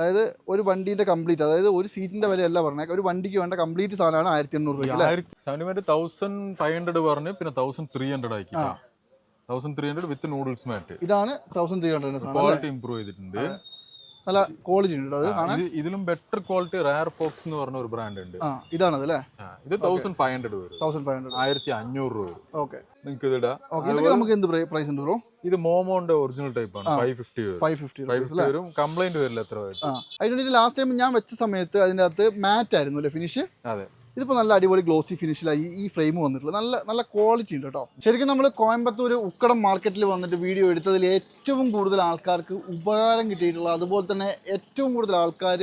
അതായത് ഒരു വണ്ടീന്റെ കംപ്ലീറ്റ് അതായത് ഒരു സീറ്റിന്റെ വിലയല്ല പറഞ്ഞേക്കാം ഒരു വണ്ടിക്ക് വേണ്ട കംപ്ലീറ്റ് സാധനമാണ് ആയിരത്തി എണ്ണൂറ് രൂപ തൗസൻഡ് ഫൈവ് ഹൺഡ്രഡ് പറഞ്ഞ് പിന്നെ തൗസൻഡ് ത്രീ ഹൺഡ്രഡ് ആക്കി. Thousand three hundred with noodles mat ഇതാണ് thousand three hundred quality improve ചെയ്തിട്ടുണ്ട്. നല്ല ക്വാളിറ്റി ഉണ്ട് അത് കാണാൻ. ഇതിലും ബെറ്റർ ക്വാളിറ്റി റയർ ഫോക്സ് എന്ന് പറഞ്ഞ ഒരു ബ്രാൻഡ് ഉണ്ട്. ആ ഇതാണത് അല്ലേ ഇത് തൗസൻഡ് ഫൈവ് ഹൺഡ്രഡ് വരും. തൗസൻഡ് ഫൈവ് ഹൺഡ്രഡ് ആയിരത്തി അഞ്ഞൂറ് രൂപ വരും. ഓക്കെ നിങ്ങൾക്ക് ഇത് ഓക്കെ ഇതൊക്കെ നമുക്ക് എന്ത് പ്രൈസ് ഉണ്ട് ബ്രോ ഇത് മോമോന്റെ ഒറിജിനൽ ടൈപ്പ് ആണ്. Five fifty five fifty five fifty വരും. കംപ്ലൈന്റ് വരില്ല എത്ര അതിനുവേണ്ടി ലാസ്റ്റ് ടൈം ഞാൻ വെച്ച സമയത്ത് അതിന്റെ അകത്ത് മാറ്റ് ആയിരുന്നു അല്ലേ ഫിനിഷ് അതെ. ഇതിപ്പോൾ നല്ല അടിപൊളി ഗ്ലോസി ഫിനിഷിലായി ഈ ഫ്രെയിം വന്നിട്ടുള്ളത്. നല്ല നല്ല ക്വാളിറ്റി ഉണ്ട് കേട്ടോ ശരിക്കും നമ്മൾ കോയമ്പത്തൂർ ഉക്കടം മാർക്കറ്റിൽ വന്നിട്ട് വീഡിയോ എടുത്തതിൽ ഏറ്റവും കൂടുതൽ ആൾക്കാർക്ക് ഉപകാരം കിട്ടിയിട്ടുള്ള അതുപോലെ തന്നെ ഏറ്റവും കൂടുതൽ ആൾക്കാർ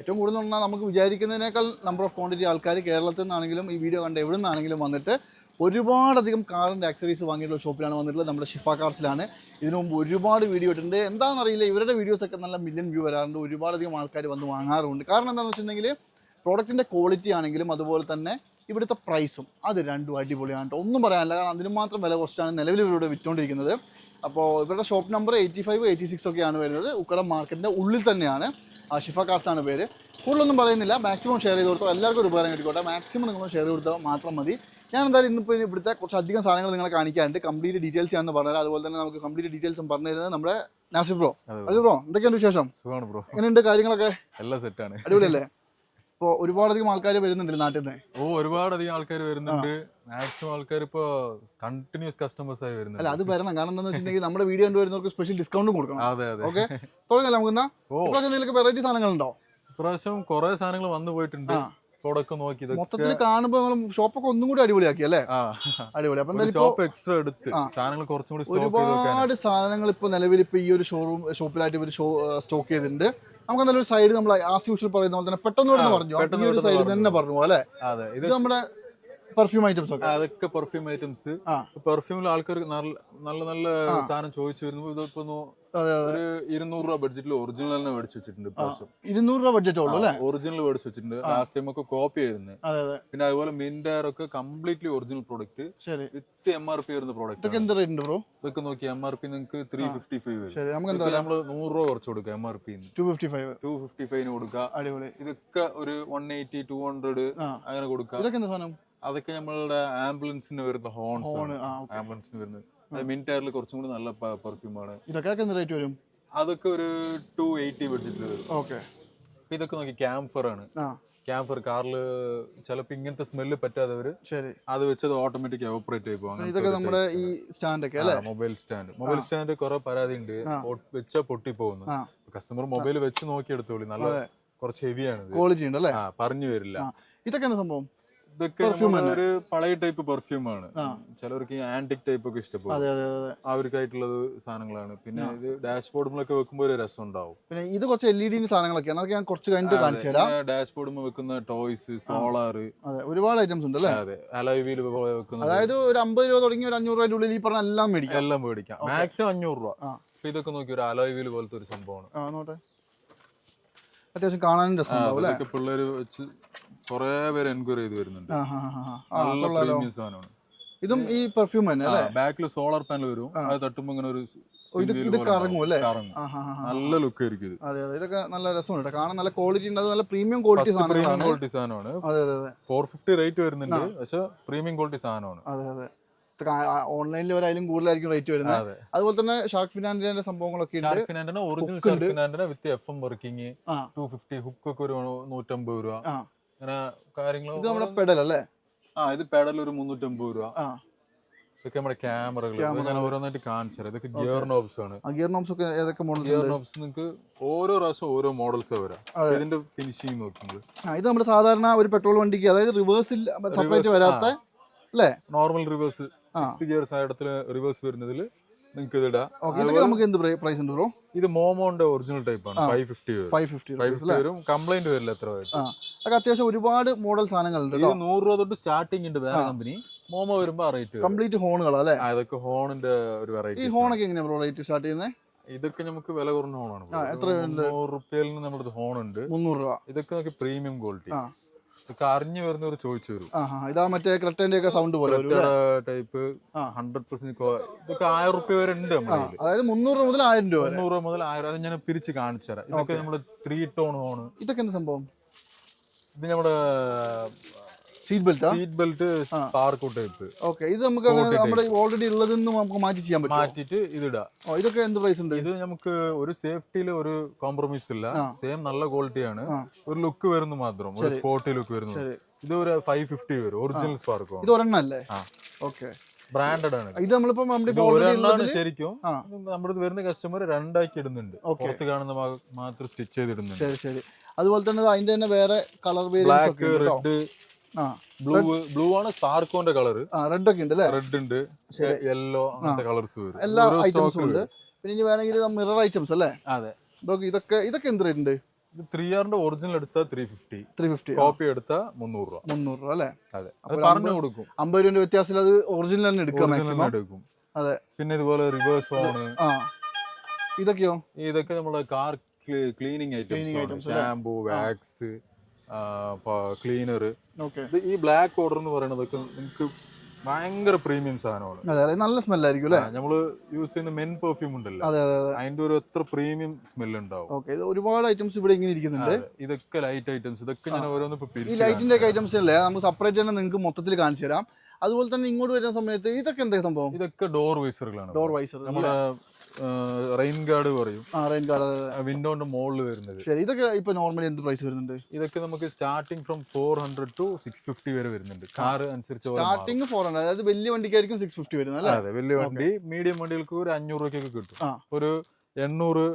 ഏറ്റവും കൂടുതൽ പറഞ്ഞാൽ നമുക്ക് വിചാരിക്കുന്നതിനേക്കാൾ നമ്പർ ഓഫ് ക്വാണ്ടിറ്റി ആൾക്കാർ കേരളത്തിൽ നിന്നാണെങ്കിലും ഈ വീഡിയോ കണ്ട എവിടെ നിന്നാണെങ്കിലും വന്നിട്ട് ഒരുപാടധികം കാറിന്റെ ആക്സറീസ് വാങ്ങിയിട്ടുള്ള ഷോപ്പിലാണ് വന്നിട്ടുള്ളത്. നമ്മുടെ ഷിഫ കാർസിലാണ് ഇതിനു മുമ്പ് ഒരുപാട് വീഡിയോ ഇട്ടിട്ടുണ്ട്. എന്താണെന്നറിയില്ല. ഇവരുടെ വീഡിയോസൊക്കെ നല്ല മില്യൺ വ്യൂ വരാറുണ്ട്. ഒരുപാടധികം ആൾക്കാർ വന്ന് വാങ്ങാറുണ്ട്. കാരണം എന്താണെന്ന് വെച്ചിട്ടുണ്ടെങ്കിൽ പ്രോഡക്റ്റിന്റെ ക്വാളിറ്റി ആണെങ്കിലും അതുപോലെ തന്നെ ഇവിടുത്തെ പ്രൈസും അത് രണ്ടും അടിപൊളിയാണ് കേട്ടോ. ഒന്നും പറയാനില്ല. കാരണം അതിന് മാത്രം വില കുറച്ചാണ് നിലവിൽ ഇവരോട് വിറ്റുകൊണ്ടിരിക്കുന്നത് അപ്പോൾ ഇവരുടെ shop number eighty five eighty six ഒക്കെയാണ് വരുന്നത്. ഉക്കട മാർക്കറ്റിന്റെ ഉള്ളിൽ തന്നെയാണ്. ആഷിഫ ഷിഫ കാർസ് ആണ് പേര്. കൂടുതലൊന്നും പറയുന്നില്ല. മാക്സിമം ഷെയർ ചെയ്ത് കൊടുത്തോ എല്ലാവർക്കും ഒരു ഉപകാരം കിട്ടിക്കോട്ടെ. മാക്സിമം നിങ്ങൾ ഷെയർ കൊടുത്താൽ മാത്രം മതി. ഞാൻ എന്തായാലും ഇന്നിപ്പോൾ ഇവിടുത്തെ കുറച്ച് അധികം സാധനങ്ങൾ നിങ്ങളെ കാണിക്കാറുണ്ട്. കംപ്ലീറ്റ് ഡീറ്റെയിൽസ് ഞാൻ പറഞ്ഞാൽ അതുപോലെ തന്നെ നമുക്ക് കംപ്ലീറ്റ് ഡീറ്റെയിൽസും പറഞ്ഞു തരുന്നത് നമ്മുടെ നാസിഫ് ബ്രോ. അത് ബ്രോ എന്തൊക്കെയാണ് വിശേഷം? സുഖമാണ് ബ്രോ എങ്ങനെയുണ്ട് കാര്യങ്ങളൊക്കെ? എല്ലാം സെറ്റാണ് അടിപൊളിയല്ലേ? ഇപ്പോൾ ഒരുപാടധികം ആൾക്കാർ വരുന്നുണ്ട് നാട്ടിൽ നിന്ന് ഓ ഒരുപാടധികം ആൾക്കാർ വരുന്നുണ്ട്. മാക്സിമം ആൾക്കാർ ഇപ്പോ കണ്ടിന്യൂസ് കസ്റ്റമേഴ്സ് ആയി അല്ല അത് വരണം. കാരണം എന്താണെന്ന് വെച്ചിട്ടുണ്ടെങ്കിൽ നമ്മുടെ വീഡിയോ കണ്ടുവരുന്നവർക്ക് സ്പെഷ്യൽ ഡിസ്കൗണ്ടും കൊടുക്കണം. അതെ അതെ. ഓക്കെ തുടങ്ങല്ലേ നമുക്ക് എന്നാ ഇപ്പൊ എന്തെങ്കിലും വെറൈറ്റി സാധനങ്ങളുണ്ടോ? ഇപ്രാവശ്യം കുറെ സാധനങ്ങൾ വന്നു പോയിട്ടുണ്ട്. ആ. നോക്കി മൊത്തത്തിൽ കാണുമ്പോൾ നമ്മൾ ഷോപ്പൊക്കെ ഒന്നും കൂടി അടിപൊളിയാക്കി അല്ലേ? അടിപൊളി. അപ്പൊ ഷോപ്പ് എക്സ്ട്രാ എടുത്ത്. സാധനങ്ങൾ കുറച്ചും കൂടി ഒരുപാട് സാധനങ്ങൾ ഇപ്പൊ നിലവിൽ ഇപ്പൊ ഈ ഒരു ഷോറൂം ഷോപ്പിലായിട്ട് ഇവർ സ്റ്റോക്ക് ചെയ്തിട്ടുണ്ട്. നമുക്ക് എന്തായാലും ഒരു സൈഡ് നമ്മൾ ആസ് യൂഷ്വൽ പറയുന്ന പോലെ തന്നെ പെട്ടെന്ന് പറഞ്ഞു. ഈ ഒരു സൈഡ് തന്നെ പറഞ്ഞു അല്ലെ? ഇത് നമ്മുടെ പെർഫ്യൂം ഐറ്റംസ് ഒക്കെ. അതൊക്കെ പെർഫ്യൂം ഐറ്റംസ്. പെർഫ്യൂമിൽ ആൾക്കാർ നല്ല നല്ല സാധനം ചോദിച്ചു വരുന്നു ഇതിപ്പോ ഇരുന്നൂറ് രൂപ ബഡ്ജറ്റിൽ ഒറിജിനൽ തന്നെ മേടിച്ചു വെച്ചിട്ടുണ്ട് ഇപ്രാവശ്യം. ഇരുന്നൂറ് രൂപ ബഡ്ജറ്റ് ഉള്ളൂ അല്ലേ? ഒറിജിനൽ മേടിച്ചു വെച്ചിട്ടുണ്ട്. ലാസ്റ്റ് ടൈം ഒക്കെ കോപ്പി ആയിരുന്നു. പിന്നെ അതുപോലെ മിൻഡയർ ഒക്കെ കംപ്ലീറ്റ്ലി ഒറിജിനൽ പ്രോഡക്റ്റ് ശരി. വിത്ത് എം ആർ പി വരുന്ന പ്രോഡക്റ്റ് ഇതൊക്കെ എന്ത് റേറ്റ് ഉണ്ട് ബ്രോ ഇതൊക്കെ നോക്കി എം ആർ പി നിങ്ങൾക്ക് ത്രീ ഫിഫ്റ്റി ഫൈവ് നമ്മൾ നൂറ് രൂപ കുറച്ച് കൊടുക്കുക M R P two fifty five two fifty ഫൈവിന് കൊടുക്കുക അടിപൊളി. ഇതൊക്കെ ഒരു വൺ എയ്റ്റി ടു ഹൺഡ്രഡ് അങ്ങനെ കൊടുക്കുക ഇതൊക്കെ എന്താ സാധനം? അതൊക്കെ നമ്മളുടെ ആംബുലൻസിന് വരുന്ന ഹോൺസ് ആണ്. ആംബുലൻസിന് വരുന്നത്. അത് മിൻ ടയറിൽ കുറച്ചും കൂടി നല്ല പെർഫ്യൂം ആണ്. ഇതൊക്കെ എന്ത് റേറ്റ് വരും? അതൊക്കെ ഒരു ടു എയ്റ്റി ബഡ്ജറ്റിൽ വരും. ഓക്കെ അപ്പൊ ഇതൊക്കെ നോക്കി ക്യാംഫർ ആണ്. ആ. ക്യാംഫർ കാറിൽ ചിലപ്പോൾ ഇങ്ങനത്തെ സ്മെല്ല് പറ്റാതെ ശരി. അത് വെച്ചത് ഓട്ടോമാറ്റിക് ഓപ്പറേറ്റ് ആയി പോകും ഇതൊക്കെ നമ്മുടെ ഈ സ്റ്റാൻഡ് ഒക്കെ അല്ലേ? മൊബൈൽ സ്റ്റാൻഡ് മൊബൈൽ സ്റ്റാൻഡ് കുറെ പരാതി ഉണ്ട് വെച്ചാൽ വെച്ചാ പൊട്ടി പോകുന്നു ആ കസ്റ്റമർ മൊബൈൽ വെച്ച് നോക്കി എടുത്തോളി നല്ല കുറച്ച് ഹെവിയാണ് ക്വാളിറ്റി ഉണ്ട് അല്ലേ? പറഞ്ഞു വരില്ല. ആ. ഇതൊക്കെ എന്താ സംഭവം? ഒരു പഴയ ടൈപ്പ് പെർഫ്യൂം ആണ്. ചിലവർക്ക് ആന്റിക് ടൈപ്പ് ഒക്കെ ഇഷ്ടപ്പെടും. അവർക്കായിട്ടുള്ളത് സാധനങ്ങളാണ്. പിന്നെ ഇത് ഡാഷ്ബോർഡിലൊക്കെ വെക്കുമ്പോൾ ഒരു രസം ഉണ്ടാവും. പിന്നെ ഇത് കുറച്ച് എൽ ഇ ഡി സാധനങ്ങളൊക്കെയാണ്. അതൊക്കെ ഞാൻ കുറച്ച് കഴിഞ്ഞിട്ട് കാണിച്ചു തരാം. ഡാഷ്ബോർഡിൽ വെക്കുന്ന ടോയ്സ് സോളാർ ഒരുപാട് ഐറ്റംസ് ഉണ്ട് അല്ലേ അലോയിൽ വെക്കുന്ന അതായത് ഒരു അമ്പത് രൂപ തുടങ്ങി ഒരു അഞ്ഞൂറ് രൂപയുടെ ഉള്ളിൽ ഈ പറഞ്ഞ എല്ലാം മേടിക്കാം. എല്ലാം മേടിക്കാം. മാക്സിമം അഞ്ഞൂറ് രൂപ. അപ്പൊ ഇതൊക്കെ നോക്കി ഒരു അലോയ് വീൽ പോലത്തെ ഒരു സംഭവമാണ്. അത്യാവശ്യം കാണാനും രസം പിള്ളേര് വെച്ച് കുറെ പേര് എൻക്വയറി ചെയ്ത് വരുന്നുണ്ട്. നല്ല പ്രീമിയം സാധനമാണ്. ഇതും ഈ പെർഫ്യൂം തന്നെ അല്ലേ? ബാക്കിൽ സോളാർ പാനൽ വരും. അത് തട്ടുമ്പോ ഇങ്ങനെ ഒരു ഇത് കറങ്ങും അല്ലേ? നല്ല ലുക്ക് ആയിരിക്കും ഇത്. അതെ അതെ. ഇതൊക്കെ നല്ല രസമുണ്ട് കാണാൻ നല്ല ക്വാളിറ്റി ഉണ്ട്. നല്ല പ്രീമിയം ക്വാളിറ്റി പ്രീമിയം ക്വാളിറ്റി സാധനമാണ്. അതെ അതെ ഫോർ ഫിഫ്റ്റി റേറ്റ് വരുന്നുണ്ട്. പക്ഷെ പ്രീമിയം ക്വാളിറ്റി സാധനമാണ്. അതെ അതെ. ഓൺലൈനിൽ ഒരായാലും കൂടുതലായിരിക്കും റേറ്റ് വരുന്നത്. അതുപോലെ തന്നെ ഷാർക്ക് ഫിനാൻഡിന്റെ സംഭവങ്ങളൊക്കെ ഷാർക്ക് ഫിനാൻഡിന് original. Shark ഫിനാൻഡിന് with F M working two fifty hook ഒക്കെ ഒരു നൂറ്റമ്പത് രൂപ. അങ്ങനെ കാര്യങ്ങൾ ഇത് നമ്മുടെ പെഡൽ അല്ലേ? ആ ഇത് പെഡൽ ഒരു മുന്നൂറ്റമ്പത് രൂപ. ആ. ഇതൊക്കെ നമ്മുടെ ക്യാമറകൾ ഞാൻ ഓരോന്നായിട്ട് കാണിച്ചു തരാം ഇതൊക്കെ ഗിയർ നോബ്സ് ആണ്. ആ ഗിയർ നോബ്സ് ഒക്കെ ഏതൊക്കെ മോഡൽസ് ഗിയർ നോബ്സ് നിങ്ങൾക്ക് ഓരോ പ്രാവശ്യം ഓരോ മോഡൽസ് വരാം. ഇതിന്റെ ഫിനിഷിങ് നോക്കുന്നത്. ആ ഇത് നമ്മുടെ സാധാരണ ഒരു പെട്രോൾ വണ്ടിക്ക് അതായത് റിവേഴ്സിൽ സെപ്പറേറ്റ് വരാത്ത അല്ലേ? നോർമൽ റിവേഴ്സ് സിക്സ്ത് ഗിയർ സൈഡത്തിൽ റിവേഴ്സ് വരുന്നതിൽ നിങ്ങൾക്ക് ഇത് ഇടാം നമുക്ക് എന്ത് പ്രൈസ് ഉണ്ട് ബ്രോ ഇത് മോമോന്റെ ഒറിജിനൽ ടൈപ്പ് ആണ്. Five fifty five fifty five fifty വരും. കംപ്ലൈന്റ് വരില്ല എത്ര അതൊക്കെ അത്യാവശ്യം ഒരുപാട് മോഡൽ സാധനങ്ങളുണ്ട് ഇത് നൂറ് രൂപ തൊട്ട് സ്റ്റാർട്ടിംഗ് ഉണ്ട് വേറെ കമ്പനി മോമോ വരുമ്പോ റേറ്റ് കംപ്ലീറ്റ് ഹോണുകളാ അല്ലേ? അതൊക്കെ ഹോണിന്റെ ഒരു ഈ വെറൈറ്റി ഹോണൊക്കെ എങ്ങനെയാ ബ്രോ റേറ്റ് സ്റ്റാർട്ട് ചെയ്യുന്നത് ഇതൊക്കെ നമുക്ക് വില കുറഞ്ഞ ഹോണാണ് എത്ര? നൂറ് റുപ്യയിൽ നിന്ന് നമ്മുടെ ഹോൺ ഉണ്ട്. മുന്നൂറ് രൂപ. ഇതൊക്കെ നമുക്ക് പ്രീമിയം ക്വാളിറ്റി ഒരു വരുന്നവർ ചോദിച്ചു വരും. ഇതാ മറ്റേ ക്രെട്ടന്റെ ഒക്കെ സൗണ്ട് പോലെ ടൈപ്പ്. ഹൺഡ്രഡ് പെർസെന്റ് ഇതൊക്കെ ആയിരം റുപ്യ വരെ ഉണ്ട്. അതായത് മുന്നൂറ് രൂപ മുതൽ ആയിരം രൂപ മുന്നൂറ് മുതൽ ആയിരം അത് ഞാൻ പിരിച്ച് കാണിച്ചു തരാം. ഇതൊക്കെ നമ്മുടെ ത്രീ ടോൺ ഹോൺ ഇതൊക്കെ എന്ത് സംഭവം? ഇത് നമ്മുടെ seat belt seat belt Sparco type okay ഇത് നമുക്ക് അങ്ങനെ നമ്മുടെ ഓൾറെഡി ഉള്ളതിൽ നിന്ന് നമുക്ക് മാറ്റി ചെയ്യാൻ പറ്റും മാറ്റിയിട്ട് ഇതിടാം ഇതൊക്കെ എന്ത് പ്രൈസ് ഉണ്ട്? ഇത് നമുക്ക് ഒരു സേഫ്റ്റിയിൽ ഒരു കോംപ്രമൈസ് ഇല്ല. സെയിം നല്ല ക്വാളിറ്റിയാണ്. ഒരു ലുക്ക് വരുന്നു മാത്രം. ഒരു സ്പോർട്ടി ലുക്ക് വരുന്നു. ഇത് ഒരു ഫൈവ് ഫിഫ്റ്റി വരും. ഒറിജിനൽ സ്പാർക്കോ ഇത് ഒരെണ്ണം അല്ലേ. ഓക്കെ ബ്രാൻഡഡ് ആണ് ഇത്. നമ്മളിപ്പോ നമ്മുടെ ശരിക്കും. നമ്മുടെ വരുന്ന കസ്റ്റമർ രണ്ടാക്കി ഇടുന്നുണ്ട്. പുറത്ത് കാണുന്ന മാത്രം സ്റ്റിച്ച് ചെയ്തിടുന്നുണ്ട് ശരി ശരി. അതുപോലെ തന്നെ അതിന്റെ തന്നെ വേറെ colour black red blue blue ആണ് സ്റ്റാർക്കോന്റെ കളർ റെഡ് ഒക്കെ ഉണ്ട് അല്ലേ റെഡ് ഉണ്ട്. യെല്ലോ അങ്ങനത്തെ കളേഴ്സ് വരും. എല്ലാ ഐറ്റംസും ഉണ്ട്. പിന്നെ ഇനി വേണമെങ്കിൽ മിറർ ഐറ്റംസ് അല്ലേ? അതെ. ഇതൊക്കെ ഇതൊക്കെ ഇതൊക്കെ എന്ത് റേറ്റ് ഉണ്ട്? ത്രീ ഇയറിന്റെ ഒറിജിനൽ എടുത്താൽ three fifty three fifty copy എടുത്താൽ മുന്നൂറ് രൂപ. മുന്നൂറ് രൂപ അല്ലേ? അതെ. പറഞ്ഞു കൊടുക്കും. അമ്പത് രൂപ വ്യത്യാസത്തിൽ അത് ഒറിജിനൽ തന്നെ എടുക്കാം എടുക്കും. അതെ. പിന്നെ ഇതുപോലെ റിവേഴ്സ് ആണ് ഇതൊക്കെയോ? ഇതൊക്കെ നമ്മുടെ car cleaning items shampoo wax cleaner ഇത് ഈ ബ്ലാക്ക് ഓർഡർ എന്ന് പറയുന്നതൊക്കെ നിങ്ങൾക്ക് ഭയങ്കര പ്രീമിയം സാധനമാണ്. അതെ അതെ. നല്ല സ്മെല്ലായിരിക്കും അല്ലേ? നമ്മൾ യൂസ് ചെയ്യുന്ന മെൻ പെർഫ്യൂം ഉണ്ടല്ലോ. അതെ അതെ അതെ. അതിന്റെ ഒരു എത്ര പ്രീമിയം സ്മെൽ ഉണ്ടാവും. ഓക്കെ ഇത് ഒരുപാട് ഐറ്റംസ് ഇവിടെ ഇങ്ങനെ ഇരിക്കുന്നുണ്ട്. ഇതൊക്കെ ലൈറ്റ് ഐറ്റംസ് ഇതൊക്കെ ഞാൻ ഓരോന്ന് ഈ ലൈറ്റിന്റെ ഒക്കെ ഐറ്റംസ് അല്ലേ? നമുക്ക് സെപ്പറേറ്റ് തന്നെ നിങ്ങൾക്ക് മൊത്തത്തിൽ കാണിച്ചു തരാം. അതുപോലെ തന്നെ ഇങ്ങോട്ട് വരുന്ന സമയത്ത് ഇതൊക്കെ എന്താ സംഭവം? ഇതൊക്കെ ഡോർ വൈസറുകളാണ് ഡോർ വൈസർ റെയിൻ ഗാർഡ് പറയും. ആ റെയിൻ ഗാർഡ് വിൻഡോന്റെ മോളിൽ വരുന്നത്. ശരി ഇതൊക്കെ ഇപ്പൊ നോർമലി എന്ത് പ്രൈസ് വരുന്നുണ്ട്? ഇതൊക്കെ നമുക്ക് starting from four hundred to six fifty വരെ വരുന്നുണ്ട്. കാർ അനുസരിച്ച് സ്റ്റാർട്ടിംഗ് സ്റ്റാർട്ടിങ് ഫോർ ഹൺഡ്രഡ് അതായത് വലിയ വണ്ടിക്കായിരിക്കും സിക്സ് ഫിഫ്റ്റി വരുന്നത് അല്ലേ? അതെ വലിയ വണ്ടി മീഡിയം വണ്ടികൾക്ക് ഒരു അഞ്ഞൂറ് രൂപയ്ക്കൊക്കെ കിട്ടും. ഒരു എണ്ണൂറ്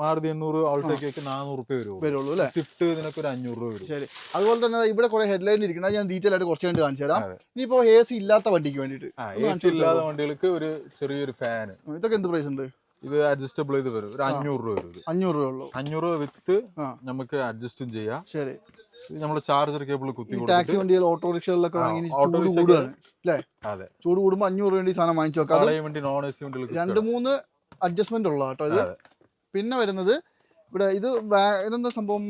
മാരുതി എണ്ണൂറ് ആൾട്ടേക്കൊക്കെ നാനൂറ് രൂപ വരും വരുള്ളൂ അല്ലേ? സ്വിഫ്റ്റ് ഇതിനൊക്കെ ഒരു അഞ്ഞൂറ് രൂപ വരും. ശരി. അതുപോലെ തന്നെ ഇവിടെ കുറെ ഹെഡ്ലൈൻ ഇരിക്കണം ഞാൻ ഡീറ്റെയിൽ ആയിട്ട് കുറച്ച് കണ്ട് കാണിച്ചു തരാം. ഇനിയിപ്പോ എ സി ഇല്ലാത്ത വണ്ടിക്ക് വേണ്ടിട്ട് എ സി ഇല്ലാത്ത വണ്ടികൾക്ക് ഒരു ചെറിയൊരു ഫാൻ ഇതൊക്കെ എന്ത് പ്രൈസ് ഉണ്ട്? ഇത് അഡ്ജസ്റ്റബിൾ ചെയ്ത് വരും. ഒരു അഞ്ഞൂറ് രൂപ വരും അഞ്ഞൂറ് രൂപ ഉള്ളൂ. അഞ്ഞൂറ് രൂപ വിത്ത് നമുക്ക് അഡ്ജസ്റ്റും ചെയ്യാം. ശരി. ഇത് നമ്മൾ ചാർജർ കേബിൾ കുത്തി ടാക്സി വണ്ടികൾ ഓട്ടോറിക്ഷകളിലൊക്കെ കൂടുമ്പോ അല്ലേ? അതെ. ചൂട് കൂടുമ്പോൾ അഞ്ഞൂറ് വേണ്ടി സാധനം വാങ്ങിച്ചു വെക്കാം. വണ്ടി നോൺ എ സി വണ്ടികൾക്ക് രണ്ട് മൂന്ന് അഡ്ജസ്റ്റ്മെന്റ് ഉള്ള കേട്ടോ ഇത്. പിന്നെ വരുന്നത് ഇവിടെ ഇത് ഇതെന്താ സംഭവം?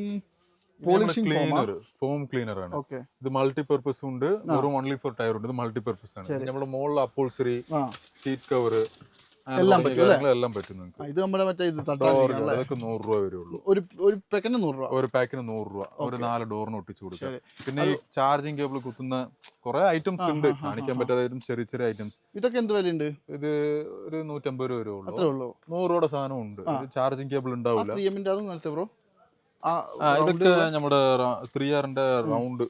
പോളിഷിംഗ് ക്ലീനർ ഫോം ക്ലീനർ ആണ്. ഇത് മൾട്ടിപർപ്പസ് ഉണ്ട്. വെറും ഓൺലി ഫോർ ടയർ ഉണ്ട്. ഇത് മൾട്ടിപർപ്പസ് ആണ്. ശരി. നമ്മുടെ മോളിൽ അപ്പോൾസറി സീറ്റ് കവർ എല്ലാം പറ്റും? എല്ലാം ഇത് നമ്മുടെ മറ്റേ ഇത് അതൊക്കെ നൂറ് രൂപ വരുള്ളൂ. ഒരു ഒരു പാക്കിന് നൂറ് രൂപ. ഒരു പാക്കിന് നൂറ് രൂപ. ഒരു നാല് ഡോറിന് ഒട്ടിച്ചു കൊടുക്കുക. പിന്നെ ഈ ചാർജിങ് കേബിൾ കുത്തുന്ന കുറെ ഐറ്റംസ് ഉണ്ട്. കാണിക്കാൻ പറ്റാത്ത ചെറിയ ചെറിയ ഐറ്റംസ് ഇതൊക്കെ എന്ത് വിലയുണ്ട്? ഇത് ഒരു നൂറ്റമ്പത് രൂപ വരുള്ളൂ. നൂറ് രൂപയുടെ സാധനം ഉണ്ട്. ചാർജിങ് കേബിൾ ഉണ്ടാവില്ല. ബ്രോ ഇതൊക്കെ നമ്മുടെ ത്രീ ആറിന്റെ റൗണ്ട്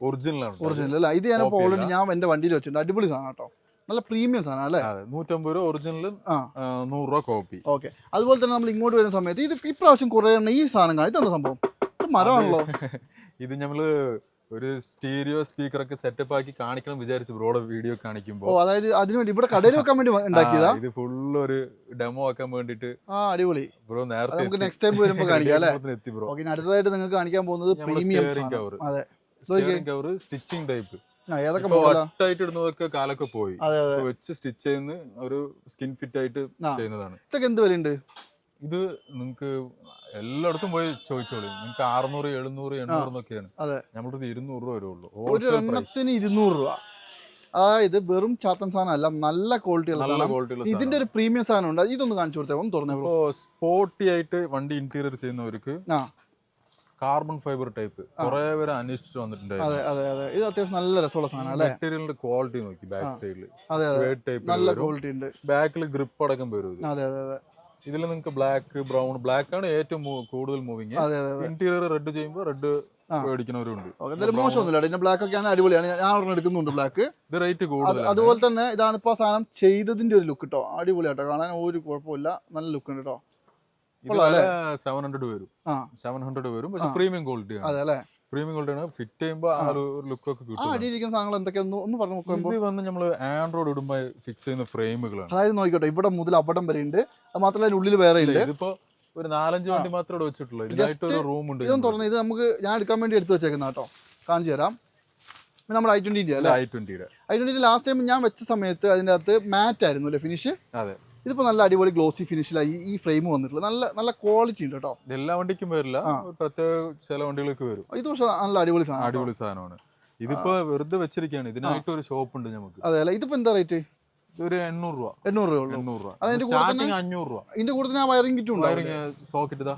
ഒറിജിനൽ ഒറിജിനൽ അല്ല? ഇത് ഞാൻ ഓൾറെഡി ഞാൻ എന്റെ വണ്ടിയിൽ വെച്ചിട്ടുണ്ട്. അടിപൊളി സാധനം കേട്ടോ. നല്ല പ്രീമിയം സാധനം അല്ലേ? നൂറ്റമ്പത് രൂപ ഒറിജിനൽ നൂറ് രൂപ കോപ്പി ഓക്കെ. അതുപോലെ തന്നെ നമ്മൾ ഇങ്ങോട്ട് വരുന്ന സമയത്ത് ഇത് ഇപ്രാവശ്യം കുറേ എണ്ണം ഈ സാധനം കാണാം. ഇതെന്താ സംഭവം? ഇത് മരമാണല്ലോ. ഇത് നമ്മൾ ഒരു സ്റ്റീരിയോ സ്പീക്കർ ഒക്കെ സെറ്റപ്പ് ആക്കി കാണിക്കണം വിചാരിച്ചു ബ്രോയുടെ വീഡിയോ ഓ കാണിക്കുമ്പോൾ അതായത് അതിന് വേണ്ടി ഇവിടെ കടയിൽ വെക്കാൻ വേണ്ടി ഉണ്ടാക്കിയതാ? ഇത് ഫുൾ ഒരു ഡെമോ ആക്കാൻ വേണ്ടിട്ട് ആ അടിപൊളി. ബ്രോ നേരത്തെ നമുക്ക് നെക്സ്റ്റ് ടൈം വരുമ്പോൾ കാണിക്കാം അല്ലേ? എത്തി. ബ്രോ ഓക്കെ അടുത്തതായിട്ട് നിങ്ങൾക്ക് കാണിക്കാൻ പോകുന്നത് പ്രീമിയം കവർ അതെ. കവർ സ്റ്റിച്ചിങ് ടൈപ്പ് ഏതൊക്കെ വട്ടായിട്ട് ഇടുന്നതൊക്കെ കാലൊക്കെ പോയി. വെച്ച് സ്റ്റിച്ച് ചെയ്യുന്ന ഒരു സ്കിൻ ഫിറ്റ് ആയിട്ട് ചെയ്യുന്നതാണ്. ഇതൊക്കെ എന്ത് വിലയുണ്ട്? ഇത് നിങ്ങൾക്ക് എല്ലായിടത്തും പോയി ചോദിച്ചോളൂ. നിങ്ങൾക്ക് അറുന്നൂറ് എഴുന്നൂറ് എണ്ണൂറ് എന്നൊക്കെയാണ്. അതെ. നമ്മുടെ ഇരുന്നൂറ് രൂപ വരുള്ളൂ ഒരു എണ്ണത്തിന് ഇരുന്നൂറ് രൂപ. അതായത് വെറും ചാത്തൻ സാധനം അല്ല നല്ല ക്വാളിറ്റിയുള്ള നല്ല ക്വാളിറ്റിയുള്ള ഇതിന്റെ ഒരു പ്രീമിയം സാധനം ഉണ്ട്. ഇതൊന്ന് കാണിച്ചു കൊടുത്തേ ഒന്ന് തുറന്നേ ബ്രോ സ്പോർട്ടി ആയിട്ട് വണ്ടി ഇന്റീരിയർ ചെയ്യുന്നവർക്ക് ആ. കാർബൺ ഫൈബർ ടൈപ്പ് കുറെ പേര് അന്വേഷിച്ചു വന്നിട്ടുണ്ടായിരുന്നു. അതെ അതെ അതെ. ഇത് അത്യാവശ്യം നല്ല രസമുള്ള സാധനം അല്ലേ മെറ്റീരിയലിന്റെ ക്വാളിറ്റി നോക്കി ബാക്ക് സൈഡിൽ അതെ. ടൈപ്പ് നല്ല ക്വാളിറ്റി ഉണ്ട്. ബാക്കിൽ ഗ്രിപ്പ് അടക്കം വരും അതെ അതെ അതെ. ഇതിൽ നിങ്ങൾക്ക് ബ്ലാക്ക് ബ്രൗൺ ബ്ലാക്ക് ആണ് ഏറ്റവും കൂടുതൽ മൂവിങ് ഇന്റീരിയർ റെഡ് ചെയ്യുമ്പോൾ റെഡ്. മേടിക്കുന്നവരുണ്ട്. എന്തായാലും മോശമൊന്നുമില്ല ഇതിന്റെ ബ്ലാക്ക് ഒക്കെ ആണ് അടിപൊളിയാണ്. ഞാൻ- ഒരെണ്ണം എടുക്കുന്നുണ്ട് ബ്ലാക്ക് ഇത് റേറ്റ് കൂടുതൽ അതുപോലെ തന്നെ ഇതാണ് ഇപ്പോൾ സാധനം ചെയ്തതിന്റെ ഒരു ലുക്ക് കേട്ടോ. അടിപൊളിയാട്ടോ. കാണാൻ ഒരു കുഴപ്പമില്ല. നല്ല ലുക്ക് ഉണ്ട് കേട്ടോ. സെവൻ ഹൺഡ്രഡ് വരും. സെവൻ ഹൺഡ്രഡ് വരും. പക്ഷെ പ്രീമിയം ക്വാളിറ്റി ആണ്. അതെ പ്രീമിയം ക്വാളിറ്റി ആണ്. ഫിറ്റ് ചെയ്യുമ്പോൾ ആ. ഒരു ലുക്ക് ഒക്കെ കിട്ടും അടിയിരിക്കുന്ന സാധനങ്ങൾ എന്തൊക്കെ? ഒന്ന് ഒന്ന് പറഞ്ഞു നോക്കുമ്പോൾ ഇത് വന്ന് നമ്മൾ ആൻഡ്രോയിഡ് ഇടുമ്പോൾ ഫിക്സ് ചെയ്യുന്ന ഫ്രെയിമുകളാണ് അതായത് നോക്കിക്കോട്ടെ ഇവിടെ മുതൽ അവിടം വരെ ഉണ്ട്. അത് മാത്രമല്ല ഉള്ളിൽ വേറെ ഉണ്ട്. ഇതിപ്പോ ഒരു നാലഞ്ച് വണ്ടി മാത്രമേ ഇവിടെ വെച്ചിട്ടുള്ളൂ. ഇതിനായിട്ട് ഒരു റൂം ഉണ്ട് ഇതൊന്നും തുറന്ന് ഇത് നമുക്ക് ഞാൻ എടുക്കാൻ വേണ്ടി എടുത്തു വെച്ചേക്കുന്ന കേട്ടോ. കാണിച്ചു തരാം. നമ്മുടെ ഐ ട്വന്റി അല്ലേ? ഐ ട്വന്റിയുടെ ഐ ട്വന്റിന്റെ ലാസ്റ്റ് ടൈം ഞാൻ വെച്ച സമയത്ത് അതിന്റെ അകത്ത് മാറ്റ് ആയിരുന്നു അല്ലേ ഫിനിഷ് അതെ. ഇതിപ്പോൾ നല്ല അടിപൊളി ഗ്ലോസി ഫിനിഷിലായി ഈ ഫ്രെയിം വന്നിട്ടുള്ളത്. നല്ല നല്ല ക്വാളിറ്റി ഉണ്ട് കേട്ടോ. എല്ലാ വണ്ടിക്കും വരില്ല. പ്രത്യേക ചില വണ്ടികൾക്ക് വരും. ഇത് പക്ഷേ നല്ല അടിപൊളി സാധനം അടിപൊളി സാധനമാണ്. ഇതിപ്പോ വെറുതെ വെച്ചിരിക്കുകയാണ്. ഇതിനായിട്ട് ഒരു ഷോപ്പ് ഉണ്ട് നമുക്ക്. അതെ അല്ല? ഇതിപ്പോ എന്താ റേറ്റ് ഒരു എണ്ണൂറ് രൂപ. എണ്ണൂറ് രൂപ എണ്ണൂറ് രൂപ. അതിന്റെ കൂടെ അഞ്ഞൂറ് രൂപ. ഇതിന്റെ കൂടെ ഞാൻ വയറിംഗ് കിറ്റും വയറിംഗ് സോക്കറ്റ് ഇതാ.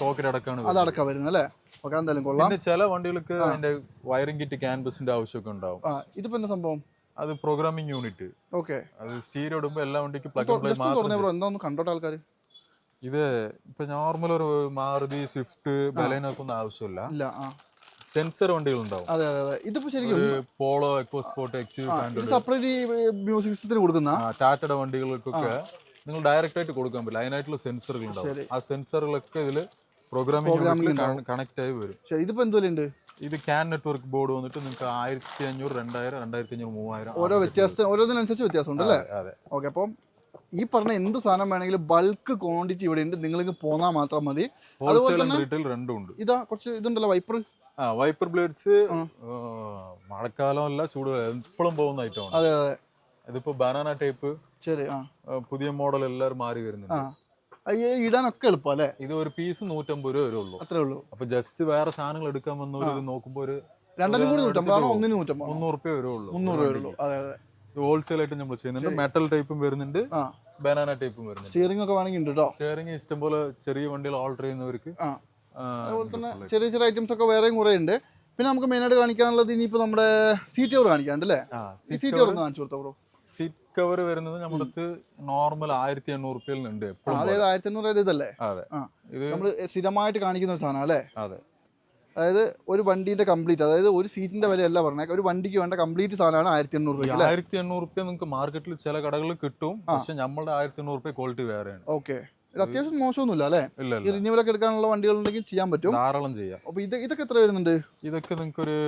സോക്കറ്റ് അടക്കാണ് അത്. അടക്കം വരുന്നത് അല്ലേ? ഓക്കെ എന്തായാലും കൊള്ളാം. ചില വണ്ടികൾക്ക് അതിന്റെ വയറിംഗ് കിറ്റ് ക്യാൻവസിന്റെ ആവശ്യമൊക്കെ ഉണ്ടാവും. ഇതിപ്പോ എന്താ സംഭവം? അത് പ്രോഗ്രാമിംഗ് യൂണിറ്റ് ഓക്കെ അത് സ്റ്റീരിയോ ഇടുമ്പോ എല്ലാ വണ്ടിക്കും പ്ലഗ് ആൻഡ് പ്ലേ മാത്രം എന്താന്ന് കണ്ടോട്ടെ ആൾക്കാർ ഇത് ഇപ്പൊ നോർമൽ ഒരു മാറുതി സ്വിഫ്റ്റ് ബലേനൊക്കെ ഒന്നും ആവശ്യമില്ല. ഇല്ല ആ. സെൻസർ വണ്ടികൾ ഉണ്ടാവും അതെ അതെ അതെ. ഇതിപ്പോ ശരിക്കും പോളോ എക്കോ സ്പോർട്ട് എക്സ് ആ, ഇത് സെപ്പറേറ്റ് മ്യൂസിക് സിസ്റ്റത്തിന് കൊടുക്കുന്ന? ടാറ്റയുടെ വണ്ടികൾക്കൊക്കെ നിങ്ങൾ ഡയറക്റ്റ് ആയിട്ട് കൊടുക്കാൻ പറ്റില്ല. അതിനായിട്ടുള്ള സെൻസറുകൾ ഉണ്ടാവും. ആ സെൻസറുകളൊക്കെ ഇതിൽ പ്രോഗ്രാമിംഗ് കണക്ട് ആയി വരും. ശരി എന്തോലുണ്ട് ഇത് ക്യാൻ നെറ്റ്വർക്ക് ബോർഡ് വന്നിട്ട് നിങ്ങൾക്ക് ആയിരത്തി അഞ്ഞൂറ് രണ്ടായിരം രണ്ടായിരത്തി അഞ്ഞൂറ് മൂവായിരം ഓരോ വ്യത്യാസം ഓരോന്നിനനുസരിച്ച് വ്യത്യാസമുണ്ട് അല്ലേ? അതെ, ഓക്കെ അപ്പം ഈ പറഞ്ഞ എന്ത് സാധനം വേണമെങ്കിലും ബൾക്ക് ക്വാണ്ടിറ്റി ഇവിടെ ഉണ്ട്. നിങ്ങൾക്ക് പോന്നാൽ മാത്രം മതി. റീറ്റെയിൽ രണ്ടും ഉണ്ട്. ഇതാ കുറച്ച് ഇതുണ്ടല്ലോ വൈപ്പർ ആ വൈപ്പർ ബ്ലേഡ്സ്. മഴക്കാലം അല്ല ചൂട് എപ്പോഴും പോകുന്ന ഐറ്റമാണ് അതെ അതെ. ഇതിപ്പോ ബനാന ടൈപ്പ് ശരി പുതിയ മോഡൽ എല്ലാവരും മാറി വരുന്നുണ്ട്. ഇടാനൊക്കെ എളുപ്പം അല്ലേ? ഇത് ഒരു പീസ് നൂറ്റമ്പത് രൂപ വരെ ഉള്ളൂ അത്രേ ഉള്ളൂ. അപ്പൊ ജസ്റ്റ് വേറെ സാധനങ്ങൾ എടുക്കാൻ വന്ന ഇത് നോക്കുമ്പോ ഒരു രണ്ടിനും കൂടി നൂറ്റമ്പത് ആണോ ഒന്നിന് നൂറ്റമ്പത് മുന്നൂറ് രൂപ വരെ ഉള്ളൂ മുന്നൂറ് ഉള്ളൂ അതെ അതെ. ഹോൾസെയിൽ ആയിട്ട് നമ്മൾ ചെയ്യുന്നുണ്ട്. മെറ്റൽ ടൈപ്പും വരുന്നുണ്ട്. ആ. ബനാന ടൈപ്പും വരുന്നുണ്ട്. സ്റ്റിയറിംഗ് ഒക്കെ വേണമെങ്കിൽ ഉണ്ട് കേട്ടോ സ്റ്റിയറിംഗ് ഇഷ്ടംപോലെ ചെറിയ വണ്ടികൾ ഓൾഡർ ചെയ്യുന്നവർക്ക് അതുപോലെ തന്നെ ചെറിയ ചെറിയ ഐറ്റംസ് ഒക്കെ വേറെയും കുറെ ഉണ്ട്. പിന്നെ നമുക്ക് മെയിനായിട്ട് കാണിക്കാനുള്ളത് ഇനിയിപ്പോൾ നമ്മുടെ സീറ്റ് കവർ കാണിക്കാണ്ട് അല്ലേ? സീറ്റ് കവർ കാണിച്ചു കൊടുത്തോ ബ്രോ കവർ വരുന്നത് നമ്മുടെ നോർമൽ ആയിരത്തി എണ്ണൂറ് റുപ്യയിൽ ഉണ്ട് അതായത് ആയിരത്തി എണ്ണൂറ് ഇതല്ലേ? അതെ. ഇത് നമ്മൾ സ്ഥിരമായിട്ട് കാണിക്കുന്ന ഒരു സാധനം അല്ലേ? അതെ. അതായത് ഒരു വണ്ടീന്റെ കംപ്ലീറ്റ് അതായത് ഒരു സീറ്റിന്റെ വിലയല്ല പറഞ്ഞേക്കാം ഒരു വണ്ടിക്ക് വേണ്ട കംപ്ലീറ്റ് സാധനമാണ് ആയിരത്തി എണ്ണൂറ് രൂപ അല്ലേ? ആയിരത്തി എണ്ണൂറ് റുപ്യ നിങ്ങൾക്ക് മാർക്കറ്റിൽ ചില കടകളിൽ കിട്ടും പക്ഷെ നമ്മളുടെ ആയിരത്തി എണ്ണൂറ് റുപ്യ ക്വാളിറ്റി വേറെയാണ്. ഓക്കെ. ഇത് അത്യാവശ്യം മോശമൊന്നുമില്ല അല്ലേ? ഇല്ല ഈ റിന്യൂവൽ ഒക്കെ എടുക്കാനുള്ള വണ്ടികളുണ്ടെങ്കിൽ ചെയ്യാൻ പറ്റും. ധാരാളം ചെയ്യാം. അപ്പൊ ഇത് ഇതൊക്കെ എത്ര വരുന്നുണ്ട്? ഇതൊക്കെ നിങ്ങൾക്ക് ഒരു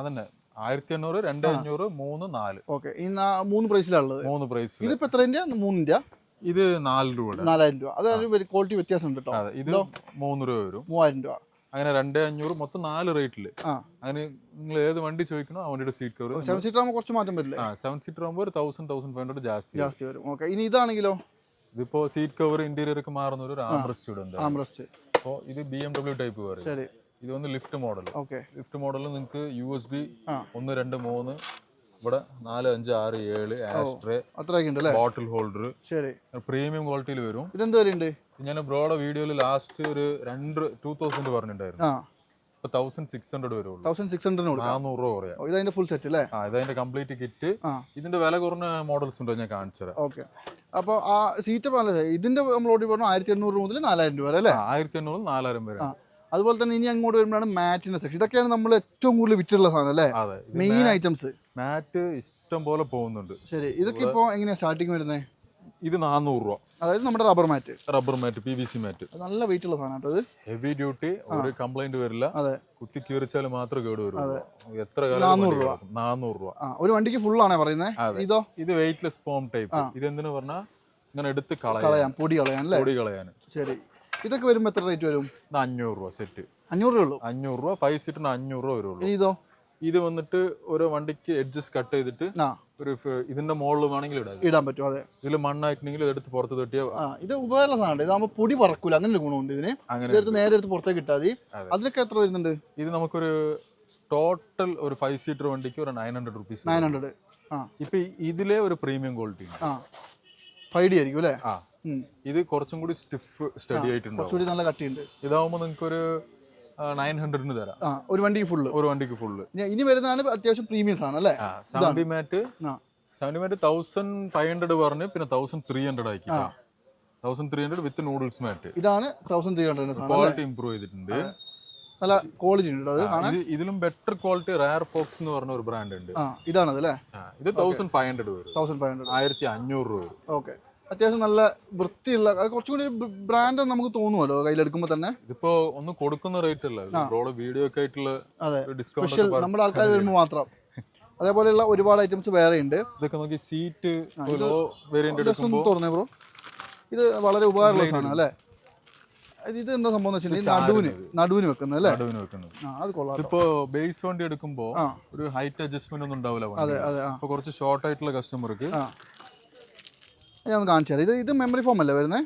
അതന്നെ ആയിരത്തി എണ്ണൂറ് രണ്ട് അഞ്ഞൂറ് മൂന്ന് നാല്. ഓക്കെ. ഈ മൂന്ന് പ്രൈസിലുള്ളത് മൂന്ന് പ്രൈസ്. ഇതിപ്പോ എത്രന്റെ മൂന്നിന്റെ ഇത് നാല് രൂപ നാലായിരം രൂപ. അതായത് ക്വാളിറ്റി വ്യത്യാസം ഉണ്ട് കേട്ടോ ഇത് മൂന്ന് രൂപ വരും. മൂവായിരം രൂപ. അങ്ങനെ രണ്ട് അഞ്ഞൂറ് മൊത്തം നാല് റേറ്റിൽ. അങ്ങനെ നിങ്ങൾ ഏത് വണ്ടി ചോദിക്കണോ ആ വണ്ടിയുടെ സീറ്റ് കവർ സെവൻ സീറ്റർ ആകുമ്പോൾ കുറച്ച് മാറ്റം വരില്ല? ആ സെവൻ സീറ്റർ ആകുമ്പോൾ ഒരു തൗസൻഡ് തൗസൻഡ് ഫൈവ് ഹൺഡ്രഡ് ജാസ്തി വരും. ജാസ്തി വരും. ഓക്കെ. ഇനി ഇതാണെങ്കിലോ? ഇതിപ്പോ സീറ്റ് കവർ ഇന്റീരിയർ ഒക്കെ മാറുന്ന ഒരു ആംബ്രസ്റ്റ് ഉണ്ട്. ആംബ്രസ്റ്റ് അപ്പോൾ ഇത് ബി എം ഡബ്ല്യു ടൈപ്പ് വരും ശരി. ഇത് വന്ന് lift model okay. Lift model നിങ്ങൾക്ക് യു എസ് ബി. ഒന്ന് രണ്ട് മൂന്ന് ഇവിടെ നാല് അഞ്ച് ആറ് ഏഴ് ആസ്ട്രേ അത്രയൊക്കെ ഉണ്ട് ബോട്ടിൽ ഹോൾഡർ ശരി. പ്രീമിയം ക്വാളിറ്റിയിൽ വരും. ഇതെന്ത് വിലയുണ്ട്? ഞാൻ ബ്രോയുടെ വീഡിയോയിൽ ലാസ്റ്റ് ഒരു രണ്ട് ടൂ തൗസൻഡ് പറഞ്ഞിട്ടുണ്ടായിരുന്നു. ഇപ്പൊ തൗസൻഡ് സിക്സ് ഹൺഡ്രഡ് വരുള്ളൂ. തൗസൻഡ് സിക്സ് ഹൺഡ്രഡിന് കൊടുക്കാം. നാനൂറ് രൂപ കുറയാം. ഓ, ഇതതിന്റെ ഫുൾ സെറ്റ് അല്ലേ ആ ഇതതിന്റെ കംപ്ലീറ്റ് കിറ്റ് ഇതിന്റെ വില കുറഞ്ഞ മോഡൽസ് ഉണ്ടോ ഞാൻ കാണിച്ചുതരാം ഓക്കെ. അപ്പോൾ ആ സീറ്റ് ഇതിന്റെ നമ്മൾ ഓടി പറഞ്ഞു ആയിരത്തി എണ്ണൂറ് മുതൽ നാലായിരം രൂപ വരെ അല്ലേ? ആയിരത്തി എണ്ണൂറ് നാലായിരം വരെ. അതുപോലെ തന്നെ ഇനി അങ്ങോട്ട് വരുമ്പോഴാണ് മാറ്റിന്റെ സെക്ഷൻ ഇതൊക്കെയാണ് നമ്മൾ ഏറ്റവും കൂടുതൽ വിറ്റുള്ള സാധനം അല്ലേ? മെയിൻ ഐറ്റംസ് മാറ്റ് ഇഷ്ടം പോലെ പോകുന്നുണ്ട്. ശരി. ഇതൊക്കെ ഇപ്പോൾ എങ്ങനെയാ സ്റ്റാർട്ടിങ് വരുന്നത് ഇത് നാനൂറ് രൂപ. അതായത് നമ്മുടെ rubber mat rubber mat P V C mat നല്ല വെയിറ്റ് ഉള്ള സാധനം അത് ഹെവി ഡ്യൂട്ടി ഒരു കംപ്ലൈന്റ് വരില്ല. അതെ. കുത്തി കീറിച്ചാൽ മാത്രം കേട് വരും. എത്ര കാലം നാനൂറ് രൂപ? നാനൂറ് രൂപ. ഒരു വണ്ടിക്ക് ഫുൾ ആണേ പറയുന്നത് ഇതോ? ഇത് വെയിറ്റ്ലെസ് ഫോം ടൈപ്പ് ഇത് എന്തിനു പറഞ്ഞാൽ ഇങ്ങനെ എടുത്ത് കളയാം പൊടി കളയാൻ പൊടി കളയാൻ. ശരി. ഇതൊക്കെ വരുമ്പോൾ എത്ര റേറ്റ് വരും? ഇത് അഞ്ഞൂറ് രൂപ സെറ്റ് അഞ്ഞൂറ് രൂപ ഉള്ളൂ. അഞ്ഞൂറ് രൂപ ഫൈവ് സീറ്റിന് അഞ്ഞൂറ് രൂപ വരുള്ളൂ. ഇനി ഇതോ? ഇത് വന്നിട്ട് ഓരോ വണ്ടിക്ക് എഡ്ജസ് കട്ട് ചെയ്തിട്ട് ആ. ഒരു ഫ- ഇതിന്റെ മുകളിൽ വേണമെങ്കിൽ ഇടാം. ഇടാൻ പറ്റും അതെ. ഇതിൽ മണ്ണായിട്ടുണ്ടെങ്കിൽ ഇതെടുത്ത് പുറത്ത് തട്ടിയാൽ ആ ഇത് ഉപകാരമുള്ള സാധനം ഇതാകുമ്പോൾ പൊടി പറക്കൂല. അങ്ങനെ ഒരു ഗുണമുണ്ട് ഇതിന്. അങ്ങനെ ഇതെടുത്ത് നേരെ എടുത്ത് പുറത്തേക്ക് ഇട്ടാൽ മതി. അതിലൊക്കെ എത്ര വരുന്നുണ്ട്? ഇത് നമുക്കൊരു ടോട്ടൽ ഒരു ഫൈവ് സീറ്റർ വണ്ടിക്ക് ഒരു nine hundred rupees nine hundred ആ. ഇപ്പൊ ഇതിലെ ഒരു പ്രീമിയം ക്വാളിറ്റി ആ. ഫൈവ് ഡി ആയിരിക്കും അല്ലേ? ആ. ഇത് കുറച്ചും കൂടി സ്റ്റിഫ് സ്റ്റഡി ആയിട്ടുണ്ട് നല്ല കട്ടിയുണ്ട്. ഇതാവുമ്പോൾ നിങ്ങൾക്ക് ഒരു നയൻ ഹൺഡ്രഡിന് തരാം. ഒരു വണ്ടിക്ക് ഫുള്ള് ഒരു വണ്ടിക്ക് ഫുള്ള് ഇനി വരുന്നതാണ് അത്യാവശ്യം പ്രീമിയം ആണ് അല്ലേ? Seventy mat seventy mat thousand five hundred പറഞ്ഞ് പിന്നെ തൗസൻഡ് ത്രീ ഹൺഡ്രഡ് ആക്കി thousand three hundred with noodles mat ഇതാണ് thousand three hundred quality improve ചെയ്തിട്ടുണ്ട്. നല്ല ക്വാളിറ്റി ഉണ്ട് അത് ഇതിലും ബെറ്റർ ക്വാളിറ്റി റയർ ഫോക്സ് എന്ന് പറഞ്ഞ ഒരു ബ്രാൻഡ് ഉണ്ട്. ഇതാണ് ഇത് തൗസൻഡ് ഫൈവ് ഹൺഡ്രഡ് വരും. തൗസൻഡ് ഫൈവ് ഹൺഡ്രഡ് ആയിരത്തി അഞ്ഞൂറ് രൂപ വരും. ഓക്കെ അത്യാവശ്യം നല്ല വൃത്തിയുള്ള അത് കുറച്ചും കൂടി ബ്രാൻഡ് നമുക്ക് തോന്നുമല്ലോ കയ്യിലെടുക്കുമ്പോൾ തന്നെ. ഇതിപ്പോ ഒന്ന് കൊടുക്കുന്ന റേറ്റ് അല്ല. വീഡിയോ ഒക്കെ ആയിട്ടുള്ള അതെ. സ്പെഷ്യൽ നമ്മുടെ ആൾക്കാർ വരുമ്പോൾ മാത്രം. അതേപോലെയുള്ള ഒരുപാട് ഐറ്റംസ് വേറെ ഉണ്ട്. ഇതൊക്കെ നോക്കി സീറ്റ് തുറന്നേ ബ്രോ. ഇത് വളരെ ഉപകാരമുള്ള സാധനം അല്ലേ? ഇത് എന്താ സംഭവം നടുവിന് നടുവിന് വെക്കുന്നത് അല്ലേ? നടുവിന് വെക്കുന്നത്. അത് കൊള്ളാം ഇപ്പോ ബേസ് വണ്ടി എടുക്കുമ്പോ ഒരു ഹൈറ്റ് അഡ്ജസ്റ്റ്മെന്റ് ഒന്നും ഉണ്ടാവില്ല അതെ അതെ കുറച്ച് ഷോർട്ട് ആയിട്ടുള്ള കസ്റ്റമർക്ക് ഞാൻ ഒന്ന് കാണിച്ചു തരാം ഇത് ഇത് മെമ്മറി ഫോം അല്ലേ വരുന്നത്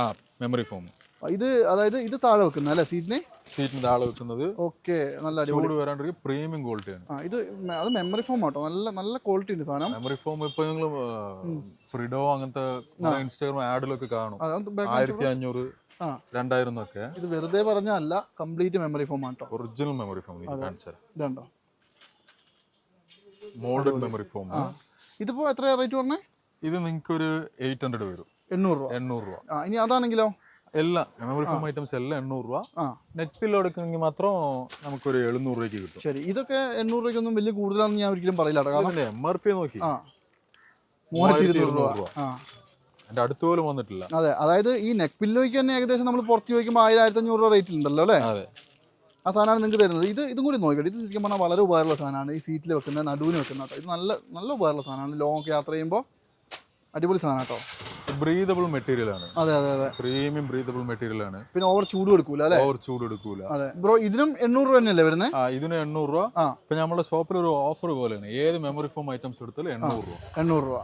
ആ മെമ്മറി ഫോം ഇത് അതായത് ഇത് താഴെ വെക്കുന്ന അല്ലേ സീറ്റിന് സീറ്റിന് താഴെ വെക്കുന്നത്. ഓക്കെ നല്ല അടിപൊളി. ചൂട് വരാണ്ടിരിക്കും പ്രീമിയം ക്വാളിറ്റിയാണ് ഇത് അത് മെമ്മറി ഫോം ആട്ടോ. നല്ല നല്ല ക്വാളിറ്റി ഉണ്ട് സാധനം. മെമ്മറി ഫോം ഇപ്പൊ നിങ്ങൾ ഫ്രിഡോ അങ്ങനത്തെ ഇൻസ്റ്റാഗ്രാം ആഡിലൊക്കെ കാണും. ആയിരത്തി അഞ്ഞൂറ്. രണ്ടായിരം ഒക്കെ ഇത് വെറുതെ പറഞ്ഞല്ല കംപ്ലീറ്റ് മെമ്മറി ഫോം ആട്ടോ. ഒറിജിനൽ മെമ്മറി ഫോം ഇതുണ്ടോ? മോൾഡൻ മെമ്മറി ഫോം ഇതിപ്പോ എത്ര റേറ്റ് പറഞ്ഞേ ഇത് നിങ്ങൾക്ക് ഒരു എയ്റ്റ് ഹൺഡ്രഡ് വരും. എണ്ണൂറ് രൂപ. എണ്ണൂറ് രൂപ. ആ ഇനി അതാണെങ്കിലോ? എല്ലാം മെമ്മറി ഫോം ഐറ്റംസ് എല്ലാം എണ്ണൂറ് രൂപ. ആ. നെറ്റ് ബില്ല് എടുക്കണമെങ്കിൽ മാത്രം നമുക്കൊരു എഴുന്നൂറ് രൂപയ്ക്ക് കിട്ടും. ശരി ഇതൊക്കെ എണ്ണൂറ് രൂപയ്ക്കൊന്നും വലിയ കൂടുതലാണെന്ന് ഞാൻ ഒരിക്കലും പറയില്ല കാരണം എം ആർ പി നോക്കി. രൂപ. എന്റെ അടുത്ത് പോലും വന്നിട്ടില്ല. അതെ അതായത് ഈ നെക്ക് പില്ലോയ്ക്ക് തന്നെ ഏകദേശം നമ്മൾ പുറത്ത് ചോദിക്കുമ്പോൾ ആയിരം ആയിരത്തി അഞ്ഞൂറ് രൂപ റേറ്റ് ഉണ്ടല്ലോ അല്ലേ? അതെ. ആ സാധനമാണ് നിങ്ങൾക്ക് തരുന്നത്. ഇത് ഇതും കൂടി നോക്കിയിട്ട് ഇത് ശരിക്കും പറഞ്ഞാൽ വളരെ ഉപകാരമുള്ള സാധനമാണ്. ഈ സീറ്റിൽ വെക്കുന്ന നടുവിന് വെക്കുന്ന ഇത് നല്ല നല്ല ഉപകാരമുള്ള സാധനമാണ്. ലോങ് യാത്ര ചെയ്യുമ്പോൾ അടിപൊളി സാധനം കേട്ടോ. ബ്രീതബിൾ മെറ്റീരിയൽ ആണ്. അതെ അതെ അതെ. പ്രീമിയം ബ്രീതബിൾ മെറ്റീരിയൽ ആണ്. പിന്നെ ഓവർ ചൂട് എടുക്കൂല അല്ലേ? ഓവർ ചൂട് എടുക്കൂല. അതെ. ബ്രോ ഇതിനും എണ്ണൂറ് രൂപ തന്നെയല്ലേ വരുന്നത് ആ ഇതിന് എണ്ണൂറ് രൂപ. ആ. ഇപ്പൊ നമ്മുടെ ഷോപ്പിൽ ഒരു ഓഫർ പോലെയാണ്. ഏത് മെമ്മറി ഫോം ഐറ്റംസ് എടുത്താലും എണ്ണൂറ് രൂപ. എണ്ണൂറ് രൂപ.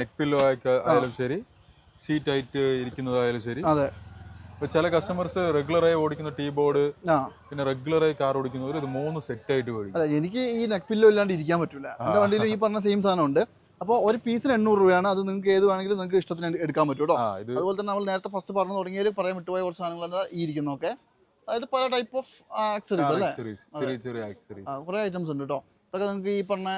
നെക്ക് പില്ലോ ആയാലും ശരി. സീറ്റ് ആയിട്ട് ഇരിക്കുന്നതായാലും ശരി. അതെ. ഇപ്പൊ ചില കസ്റ്റമേഴ്സ് റെഗുലറായി ഓടിക്കുന്ന ടീ ബോർഡ് പിന്നെ റെഗുലറായി കാർ ഓടിക്കുന്നവർ ഇത് മൂന്ന് സെറ്റ് ആയിട്ട് എനിക്ക് ഈ നെക്ക് പില്ലോ ഇല്ലാണ്ട് ഇരിക്കാൻ പറ്റില്ല എന്റെ വണ്ടിയിൽ ഈ പറഞ്ഞ സെയിം സാധനം ഉണ്ട്. അപ്പോൾ ഒരു പീസിന് എണ്ണൂറ് രൂപയാണ്. അത് നിങ്ങൾക്ക് ഏത് വേണമെങ്കിലും നിങ്ങൾക്ക് ഇഷ്ടത്തിന് എടുക്കാൻ പറ്റും കേട്ടോ അതുപോലെ തന്നെ നമ്മൾ നേരത്തെ ഫസ്റ്റ് പറഞ്ഞു തുടങ്ങിയാൽ പറയാൻ വിട്ടുപോയ കുറച്ച് സാധനങ്ങളാണ് ഈ ഇരിക്കുന്നൊക്കെ അതായത് പല ടൈപ്പ് ഓഫ് ആക്സറീസ് അല്ലേ? കുറേ ഐറ്റംസ് ഉണ്ട് കേട്ടോ അതൊക്കെ നിങ്ങൾക്ക് ഈ പറഞ്ഞ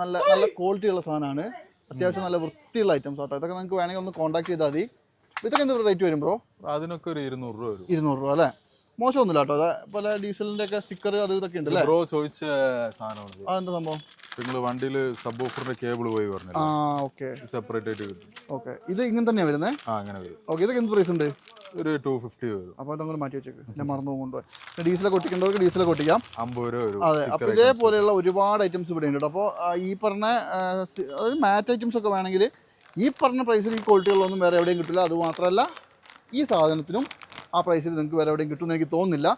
നല്ല നല്ല ക്വാളിറ്റി ഉള്ള സാധനമാണ്. അത്യാവശ്യം നല്ല വൃത്തിയുള്ള ഐറ്റംസ് കേട്ടോ ഇതൊക്കെ നിങ്ങൾക്ക് വേണമെങ്കിൽ ഒന്ന് കോൺടാക്ട് ചെയ്താൽ മതി. ഇതൊക്കെ എന്ത് റേറ്റ് വരും ബ്രോ അതിനൊക്കെ ഒരു ഇരുന്നൂറ് രൂപ ഇരുന്നൂറ് രൂപ അല്ലേ? മോശമൊന്നുമില്ല കേട്ടോ പല ഡീസലിന്റെ ഒക്കെ സ്റ്റിക്കർ അത് ഇതൊക്കെ ഉണ്ട് ബ്രോ ചോദിച്ച സാധനമാണ് അതെന്താ സംഭവം? നിങ്ങൾ വണ്ടിയിൽ സബ് ഓഫറിന്റെ കേബിൾ പോയി ആ പറഞ്ഞില്ല ഓക്കെ സെപ്പറേറ്റ് ആയിട്ട് കിട്ടും. ഓക്കെ ഇത് ഇങ്ങനെ തന്നെയാണ് വരുന്നത് ആ അങ്ങനെ വരും. ഓക്കെ ഇതൊക്കെ എന്ത് പ്രൈസ് ഉണ്ട്? ഒരു ടു ഫിഫ്റ്റി വരും. അപ്പോൾ അതങ്ങൾ മാറ്റി വെച്ചേക്ക്. ഞാൻ മറന്നു കൊണ്ടുപോയി. ഡീസലൊക്കെ ഒട്ടിക്കേണ്ടവർക്ക് ഡീസലൊക്കെ ഒട്ടിക്കാം. അമ്പത് രൂപ അതെ അപ്പോൾ ഇതേപോലെയുള്ള ഒരുപാട് ഐറ്റംസ് ഇവിടെ ഉണ്ട് അപ്പോൾ ഈ പറഞ്ഞ ആ, അതായത് മാറ്റ് ഐറ്റംസ് ഒക്കെ വേണമെങ്കിൽ ഈ പറഞ്ഞ പ്രൈസിൽ ഈ ക്വാളിറ്റികളൊന്നും വേറെ എവിടെയും കിട്ടില്ല അത് മാത്രമല്ല ഈ സാധനത്തിനും ആ പ്രൈസിൽ നിങ്ങൾക്ക് വേറെ എവിടെയും കിട്ടുമെന്ന് എനിക്ക് തോന്നുന്നില്ല.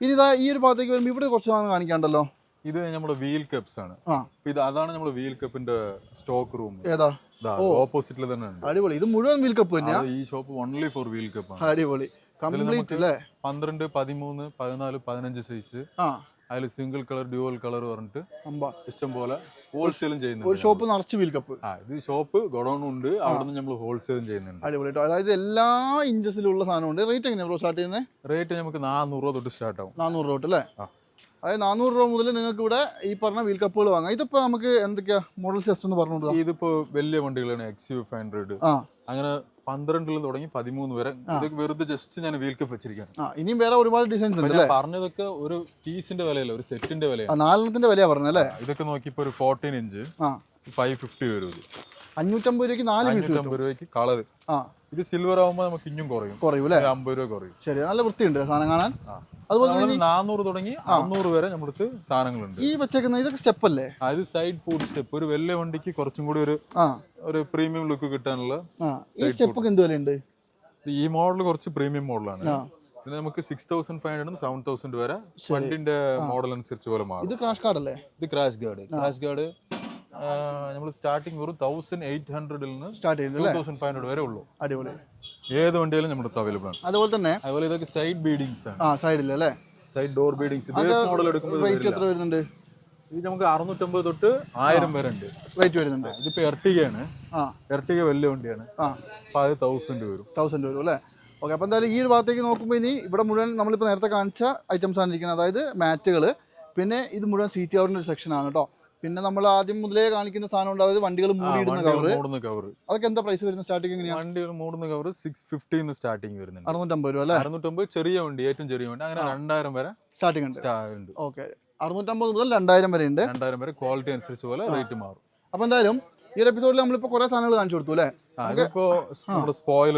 ഇനി ഇതാ ഈ ഒരു ഭാഗത്തേക്ക് വരുമ്പോൾ ഇവിടെ കുറച്ച് സാധനം കാണിക്കാണ്ടല്ലോ. ഇത് നമ്മുടെ വീൽ കപ്സ് ആണ്. ഇത് അതാണ് നമ്മുടെ വീൽ കപ്പിന്റെ സ്റ്റോക്ക് റൂം ഏതാ? ഓപ്പോസിറ്റിൽ തന്നെ അടിപൊളി. ഇത് മുഴുവൻ വീൽ കപ്പ് തന്നെയാ? ഈ shop only four wheel cup അടിപൊളി. കംപ്ലീറ്റ് അല്ലേ? പന്ത്രണ്ട് പതിമൂന്ന് പതിനാല് പതിനഞ്ച് സൈസ് അതിൽ സിംഗിൾ കളർ ഡ്യുവൽ കളർ പറഞ്ഞിട്ട് ഇഷ്ടം പോലെ ഹോൾസെയിലും ഒരു ചെയ്യുന്നുണ്ട്. ഷോപ്പ് നിറച്ച് വീൽ കപ്പ് ആ ഇത് ഷോപ്പ് ഗോഡൗൺ ഉണ്ട്. അവിടെ നിന്ന് നമ്മൾ ഹോൾസെയിലും ചെയ്യുന്നുണ്ട്. അടിപൊളി അതായത് എല്ലാ ഇഞ്ചസിലുള്ള സാധനമുണ്ട്. റേറ്റ് എങ്ങനെയാണ് ബ്രോ സ്റ്റാർട്ട് ചെയ്യുന്നത് റേറ്റ് നമുക്ക് നാനൂറ് രൂപ തൊട്ട് സ്റ്റാർട്ട് ആവും. നാനൂറ് രൂപ തൊട്ട് അല്ലേ? അതായത് നാനൂറ് രൂപ മുതൽ നിങ്ങൾക്ക് ഇവിടെ ഈ പറഞ്ഞ വീൽ കപ്പുകൾ വാങ്ങാം. ഇതിപ്പോ നമുക്ക് എന്തൊക്കെയാ മോഡൽ ജസ്റ്റ് ഒന്ന് പറഞ്ഞു കൊടുക്കാം ഇതിപ്പോ വലിയ വണ്ടികളാണ് എക്സ് യു ഫൈവ് ഹൺഡ്രഡ് അങ്ങനെ പന്ത്രണ്ടിൽ തുടങ്ങി പതിമൂന്ന് വരെ. ഇതൊക്കെ വെറുതെ ജസ്റ്റ് ഞാൻ വീൽ കപ്പ് വെച്ചിരിക്കുകയാണ് ഇനിയും വേറെ ഒരുപാട് ഡിസൈൻസ് ഉണ്ട് പറഞ്ഞതൊക്കെ ഒരു പീസിന്റെ വിലയല്ല ഒരു സെറ്റിന്റെ വിലയാണ്. നാലെണ്ണത്തിന്റെ വിലയാ പറഞ്ഞല്ലേ ഇതൊക്കെ നോക്കിയപ്പോ ഒരു ഫോർട്ടീൻ ഇഞ്ച് ഫൈവ് ഫിഫ്റ്റി വരും അഞ്ഞൂറ്റമ്പത് രൂപയ്ക്ക് നാല് പീസ് അഞ്ഞൂറ്റമ്പത് രൂപയ്ക്ക് കളർ ആ. ഇത് സിൽവർ ആകുമ്പോൾ നമുക്ക് ഇഞ്ഞും കുറയും. കുറയും അല്ലേ? അമ്പത് രൂപ കുറയും. ശരി നല്ല വൃത്തിയുണ്ട് സാധനം കാണാൻ. അതുപോലെ തന്നെ നാനൂറ് തുടങ്ങി അറുന്നൂറ് വരെ നമ്മൾക്ക് സാധനങ്ങളുണ്ട്. ഈ വെച്ചേക്കുന്ന ഇതൊക്കെ സ്റ്റെപ്പ് അല്ലേ? അത് സൈഡ് ഫുഡ് സ്റ്റെപ്പ് ഒരു വലിയ വണ്ടിക്ക് കുറച്ചും കൂടി ഒരു ആ. ഒരു പ്രീമിയം ലുക്ക് കിട്ടാനുള്ള ഈ സ്റ്റെപ്പ് എന്ത് വിലയുണ്ട്? ഈ മോഡൽ കുറച്ച് പ്രീമിയം മോഡലാണ് പിന്നെ നമുക്ക് six thousand five hundred seven thousand വരെ വണ്ടിന്റെ മോഡൽ അനുസരിച്ച് പോലെ മാറും. ഇത് ക്രാഷ് കാർഡ് അല്ലേ? ഇത് ക്രാഷ് ഗാർഡ് ക്രാഷ് ഗാർഡ് നമ്മൾ സ്റ്റാർട്ടിങ് വെറും തൗസൻഡ് എയ്റ്റ് ഹൺഡ്രഡിൽ നിന്ന് സ്റ്റാർട്ട് ചെയ്യുന്നത് തൗസൻഡ് ഫൈവ് ഹൺഡ്രഡ് വരെ ഉള്ളൂ. അടിപൊളി. ഏത് വണ്ടിയിലും നമ്മുടെ അവൈലബിൾ ആണ്. അതുപോലെ തന്നെ അതുപോലെ ഇതൊക്കെ സൈഡ് ബീഡിങ്സ് ആണ്. ആ സൈഡിൽ അല്ലേ? സൈഡ് ഡോർ ബീഡിങ്സ് മോഡൽ എടുക്കുമ്പോൾ വെയിറ്റ് റേറ്റ് എത്ര വരുന്നുണ്ട്? ഇത് നമുക്ക് അറുന്നൂറ്റമ്പത് തൊട്ട് ആയിരം വരെ ഉണ്ട്. റേറ്റ് വരുന്നുണ്ട്. ഇതിപ്പോ എർട്ടികയാണ് ആ. എർട്ടിക വലിയ വണ്ടിയാണ്. ആ. അപ്പൊ അത് തൗസൻഡ് വരും. തൗസൻഡ് വരും അല്ലേ? ഓക്കെ അപ്പോൾ എന്തായാലും ഈ ഒരു ഭാഗത്തേക്ക് നോക്കുമ്പോൾ ഇനി ഇവിടെ മുഴുവൻ നമ്മളിപ്പോൾ നേരത്തെ കാണിച്ച ഐറ്റംസ് ആണ് ഇരിക്കുന്നത്. അതായത് മാറ്റുകൾ പിന്നെ ഇത് മുഴുവൻ സീറ്റ് കവറിന്റെ ഒരു സെക്ഷനാണ് കേട്ടോ. പിന്നെ നമ്മൾ ആദ്യം മുതലേ കാണിക്കുന്ന സാധനം ഉണ്ട്. അതായത് വണ്ടികൾ മൂടിയിടുന്ന കവർ കവർ അതൊക്കെ എന്താ പ്രൈസ് വരുന്ന സ്റ്റാർട്ടിംഗ് എങ്ങനെയാണ് വണ്ടികൾ മൂടുന്ന കവർ സിക്സ് ഫിഫ്റ്റിന്ന് സ്റ്റാർട്ടിംഗ് വരുന്നുണ്ട്. അറുന്നൂറ്റമ്പത് രൂപ അല്ലേ? അറുന്നൂറ്റമ്പത് ചെറിയ വണ്ടി ഏറ്റവും ചെറിയ വണ്ടി. അങ്ങനെ രണ്ടായിരം വരെ സ്റ്റാർട്ടിംഗ് ഉണ്ട്. ഓക്കെ അറുന്നൂറ്റമ്പത് മുതൽ രണ്ടായിരം വരെ ഉണ്ട്. രണ്ടായിരം വരെ ക്വാളിറ്റി അനുസരിച്ച് പോലെ റേറ്റ് മാറും. അപ്പൊ എന്തായാലും ഈ ഒരു എപ്പിസോഡിൽ നമ്മളിപ്പോ കുറെ സാധനങ്ങൾ കാണിച്ചു കൊടുത്തു അല്ലേ?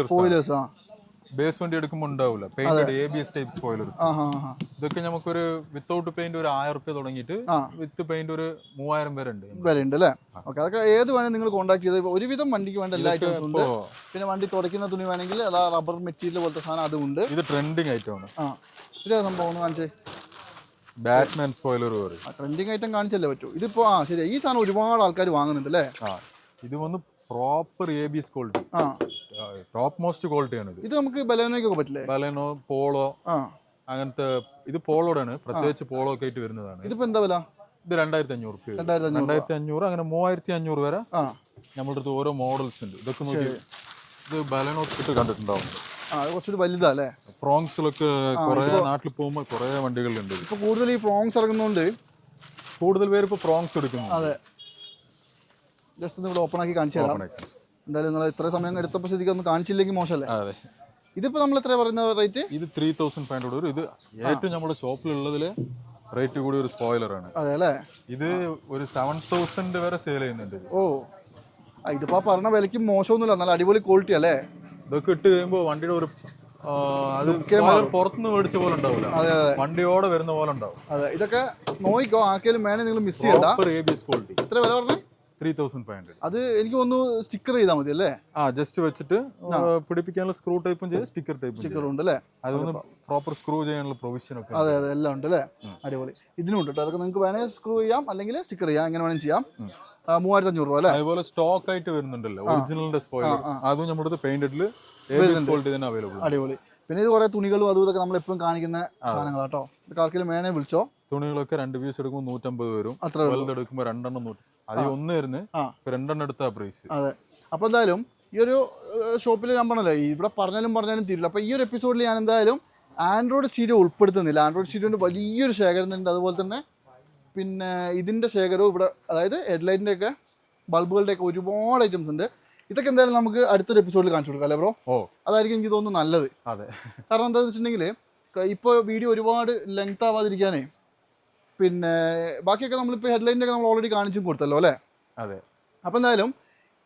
സ്പോയിലേഴ്സ് ആ. ബേസ് വണ്ടി എടുക്കുമ്പോൾ ഉണ്ടാവില്ല painted A B S type spoilers ഇതൊക്കെ നമുക്കൊരു വിത്തൗട്ട് പെയിന്റ് ഒരു ആയിരം റുപ്യ തുടങ്ങിയിട്ട് വിത്ത് പെയിന്റ് ഒരു മൂവായിരം വരെ ഉണ്ട് വരെ ഉണ്ട് അല്ലേ? ഓക്കെ അതൊക്കെ ഏത് വേണമെങ്കിൽ നിങ്ങൾ കോൺടാക്ട് ചെയ്ത് ഒരുവിധം വണ്ടിക്ക് വേണ്ട എല്ലാ ഐറ്റംസും ഉണ്ട്. പിന്നെ വണ്ടി തുടയ്ക്കുന്ന തുണി വേണമെങ്കിൽ അതാ റബ്ബർ മെറ്റീരിയൽ പോലത്തെ സാധനം അതുണ്ട് ഇത് ട്രെൻഡിങ് ഐറ്റം ആണ്. ആ. ഇതേ സംഭവം ഒന്ന് കാണിച്ചേ. ബാറ്റ്മാൻ സ്പോയിലർ ട്രെൻഡിങ് ഐറ്റം കാണിച്ചല്ലേ പറ്റൂ. ഇതിപ്പോൾ ആ ശരി ഈ സാധനം ഒരുപാട് ആൾക്കാർ വാങ്ങുന്നുണ്ട് അല്ലേ? ഇത് വന്ന് proper A B S quality ആ. ടോപ്പ് മോസ്റ്റ് ക്വാളിറ്റിയാണ് ഇത് ഇത് നമുക്ക് ബലേനോയ്ക്കൊക്കെ പറ്റില്ലേ? ബലേനോ പോളോ അങ്ങനത്തെ ഇത് പോളോടാണ്. പ്രത്യേകിച്ച് പോളോ ഒക്കെ ആയിട്ട് വരുന്നതാണ്. ഇതിപ്പോ എന്താ വില? ഇത് രണ്ടായിരത്തി അഞ്ഞൂറ് രണ്ടായിരത്തി അഞ്ഞൂറ് അങ്ങനെ മൂവായിരത്തി അഞ്ഞൂറ് വരെ നമ്മളുടെ അടുത്ത് ഓരോ മോഡൽസ് ഉണ്ട്. ഇതൊക്കെ നോക്കി ഇത് ബലേനോ ഇട്ട് കണ്ടിട്ടുണ്ടാവും. കുറച്ചുകൂടി വലുതാ അല്ലേ ഫ്രോങ്സിലൊക്കെ കുറെ നാട്ടിൽ പോകുമ്പോൾ കുറെ വണ്ടികളുണ്ട്. ഇപ്പൊ കൂടുതൽ ഈ ഫ്രോങ്സ് ഇറങ്ങുന്നോണ്ട് കൂടുതൽ പേര് ഇപ്പൊ ഫ്രോങ്സ് എടുക്കുന്നു അതെ. ജസ്റ്റ് ഒന്ന് ഇവിടെ ഓപ്പൺ ആക്കി കാണിച്ചു തരാം. എന്തായാലും നിങ്ങൾ ഇത്ര സമയം എടുത്തപ്പോൾ ശരിക്കും ഒന്ന് കാണിച്ചില്ലെങ്കിൽ മോശമല്ലേ? അതെ. ഇതിപ്പോൾ നമ്മൾ എത്ര പറയുന്ന റേറ്റ് ഇത് ത്രീ തൗസൻഡ് ഫൈവ് ഹൺഡ്രഡ് ഇത് ഏറ്റവും നമ്മുടെ ഷോപ്പിലുള്ളതിൽ റേറ്റ് കൂടി ഒരു സ്പോയിലറാണ് അതെ അല്ലേ? ഇത് ഒരു സെവൻ തൗസൻഡ് വരെ സെയിൽ ചെയ്യുന്നുണ്ട്. ഓ. ഇതിപ്പോ പറഞ്ഞ വിലയ്ക്ക് മോശമൊന്നുമില്ല. നല്ല അടിപൊളി ക്വാളിറ്റി അല്ലേ? ഇതൊക്കെ ഇട്ട് കഴിയുമ്പോൾ വണ്ടിയുടെ ഒരു അത് പുറത്തുനിന്ന് മേടിച്ച പോലെ ഉണ്ടാവില്ല വണ്ടിയോടെ വരുന്ന പോലെ ഉണ്ടാവും. അതെ ഇതൊക്കെ നോക്കിക്കോ. ആക്കിയാലും വേണേ നിങ്ങൾ മിസ് ചെയ്യണ്ട. എത്ര വില പറഞ്ഞേ? ത്രീ തൗസൻഡ് ഫൈവ് ഹൺഡ്രഡ് അത് എനിക്ക് ഒന്ന് സ്റ്റിക്കർ ചെയ്താൽ മതി അല്ലേ? ആ ജസ്റ്റ് വെച്ചിട്ട് പിടിപ്പിക്കാനുള്ള സ്ക്രൂ ടൈപ്പും ചെയ്ത് സ്റ്റിക്കർ ടൈപ്പ് സ്റ്റിക്കർ ഉണ്ട് അല്ലേ അതൊന്ന് പ്രോപ്പർ സ്ക്രൂ ചെയ്യാനുള്ള പ്രൊവിഷൻ ഒക്കെ അതെ അതെ എല്ലാം ഉണ്ട് അല്ലേ? അടിപൊളി. ഇതിനും ഉണ്ട് കേട്ടോ അതൊക്കെ നിങ്ങൾക്ക് വേണേൽ സ്ക്രൂ ചെയ്യാം അല്ലെങ്കിൽ സ്റ്റിക്കർ ചെയ്യാം എങ്ങനെ വേണമെങ്കിൽ ചെയ്യാം. മൂവായിരത്തി അഞ്ഞൂറ് രൂപ അല്ലേ? അതുപോലെ സ്റ്റോക്ക് ആയിട്ട് വരുന്നുണ്ടല്ലോ ഒറിജിനലിന്റെ സ്പോയിലർ അതും നമ്മുടെ അടുത്ത് പെയിന്റഡിൽ ക്വാളിറ്റി തന്നെ അവൈലബിൾ അടിപൊളി. പിന്നെ ഇത് കുറെ തുണികളും അതും ഇതൊക്കെ നമ്മൾ എപ്പോഴും കാണിക്കുന്ന സാധനങ്ങളാട്ടോ ആർക്കെങ്കിലും വേണേ വിളിച്ചോ? തുണികളൊക്കെ രണ്ട് പീസ് എടുക്കുമ്പോൾ നൂറ്റമ്പത് വരും. അത്ര വലുതെടുക്കുമ്പോൾ വലുത് രണ്ടെണ്ണം നൂറ്റി അതിൽ ഒന്ന്. ഇപ്പൊ രണ്ടെണ്ണം എടുത്ത പ്രൈസ് അതെ. അപ്പോൾ എന്തായാലും ഈ ഒരു ഷോപ്പിൽ ഞാൻ പറഞ്ഞല്ലോ ഇവിടെ പറഞ്ഞാലും പറഞ്ഞാലും തീരില്ല. അപ്പോൾ ഈ ഒരു എപ്പിസോഡിൽ ഞാൻ എന്തായാലും ആൻഡ്രോയിഡ് സീരിയോ ഉൾപ്പെടുത്തുന്നില്ല. ആൻഡ്രോയിഡ് സ്റ്റീരിയോന്റെ വലിയൊരു ശേഖരം ഉണ്ട്. അതുപോലെ തന്നെ പിന്നെ ഇതിന്റെ ശേഖരവും ഇവിടെ അതായത് ഹെഡ്ലൈറ്റിന്റെ ഒക്കെ ബൾബുകളുടെ ഒക്കെ ഒരുപാട് ഐറ്റംസ് ഉണ്ട്. ഇതൊക്കെ എന്തായാലും നമുക്ക് അടുത്തൊരു എപ്പിസോഡിൽ കാണിച്ചു കൊടുക്കാം അല്ലേ ബ്രോ ഓ. അതായിരിക്കും എനിക്ക് തോന്നുന്നു നല്ലത്. അതെ. കാരണം എന്താണെന്ന് വെച്ചിട്ടുണ്ടെങ്കിൽ ഇപ്പോൾ വീഡിയോ ഒരുപാട് ലെങ്ത് ആവാതിരിക്കാനേ പിന്നെ ബാക്കിയൊക്കെ നമ്മളിപ്പോൾ ഹെഡ്ലൈന്റെ ഒക്കെ നമ്മൾ ഓൾറെഡി കാണിച്ചും കൊടുത്തല്ലോ അല്ലേ? അതെ. അപ്പോൾ എന്തായാലും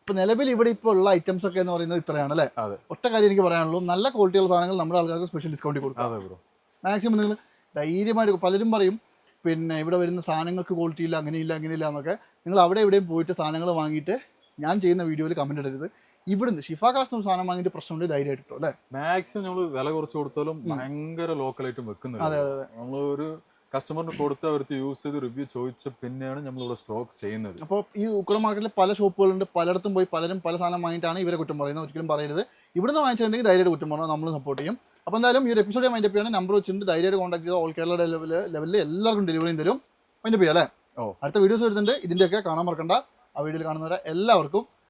ഇപ്പോൾ നിലവിൽ ഇവിടെ ഇപ്പോൾ ഉള്ള ഐറ്റംസ് ഒക്കെ എന്ന് പറയുന്നത് ഇത്രയാണ് അല്ലേ? അതെ. ഒറ്റ കാര്യം എനിക്ക് പറയാനുള്ളൂ നല്ല ക്വാളിറ്റിയുള്ള സാധനങ്ങൾ നമ്മുടെ ആൾക്കാർക്ക് സ്പെഷ്യൽ ഡിസ്കൗണ്ട് കൊടുക്കും. അതെ ബ്രോ മാക്സിമം നിങ്ങൾ ധൈര്യമായിട്ട് പലരും പറയും പിന്നെ ഇവിടെ വരുന്ന സാധനങ്ങൾക്ക് ക്വാളിറ്റി ഇല്ല അങ്ങനെയില്ല അങ്ങനെയില്ല എന്നൊക്കെ. നിങ്ങൾ അവിടെ എവിടെയും പോയിട്ട് സാധനങ്ങൾ വാങ്ങിയിട്ട് ഞാൻ ചെയ്യുന്ന വീഡിയോയിൽ കമന്റ് ഇടരുത്. ഇവിടുന്ന് ഷിഫ കാസ്റ്റ് സാധനം വാങ്ങിയിട്ട് പ്രശ്നമുണ്ട് ധൈര്യമായിട്ട് കിട്ടും അല്ലേ? മാക്സിമം നമ്മൾ വില കുറച്ച് കൊടുത്താലും ഭയങ്കര ലോക്കലായിട്ടും വെക്കുന്നത് അതെ അതെ അതെ. നമ്മൾ ഒരു കസ്റ്റമറിന് കൊടുത്ത് അവർക്ക് യൂസ് ചെയ്ത് റിവ്യൂ ചോദിച്ച പിന്നെയാണ് നമ്മൾ ഇവിടെ സ്റ്റോക്ക് ചെയ്യുന്നത്. അപ്പോൾ ഈ ഉക്കുളം മാർക്കറ്റിൽ പല ഷോപ്പുകളുണ്ട് പലയിടത്തും പോയി പലരും പല സാധനം വാങ്ങിയിട്ടാണ് ഇവരെ കുറ്റം പറയുന്നത്. ഒരിക്കലും പറയരുത്. ഇവിടുന്ന് വാങ്ങിച്ചിട്ടുണ്ടെങ്കിൽ ധൈര്യമായിട്ട് കുറ്റം പറഞ്ഞാൽ നമ്മൾ സപ്പോർട്ട് ചെയ്യും. അപ്പോൾ എന്തായാലും ഈ ഒരു എപ്പിസോഡ് മൈൻഡ് ചെയ്യാണ് നമ്പർ വെച്ചിട്ടുണ്ട്. ധൈര്യമായിട്ട് കോൺടാക്ട് ചെയ്താൽ ഓൾ കേരള ലെവലിൽ ലെവലിൽ എല്ലാവർക്കും ഡെലിവറിയും തരും. മൈൻഡ് ചെയ്യാം അല്ലേ? ഓ. അടുത്ത വീഡിയോസ് വരുന്നുണ്ട്. ഇതിന്റെയൊക്കെ കാണാൻ മറക്കണ്ട. ആ വീഡിയോയിൽ കാണുന്നവരെ എല്ലാവർക്കും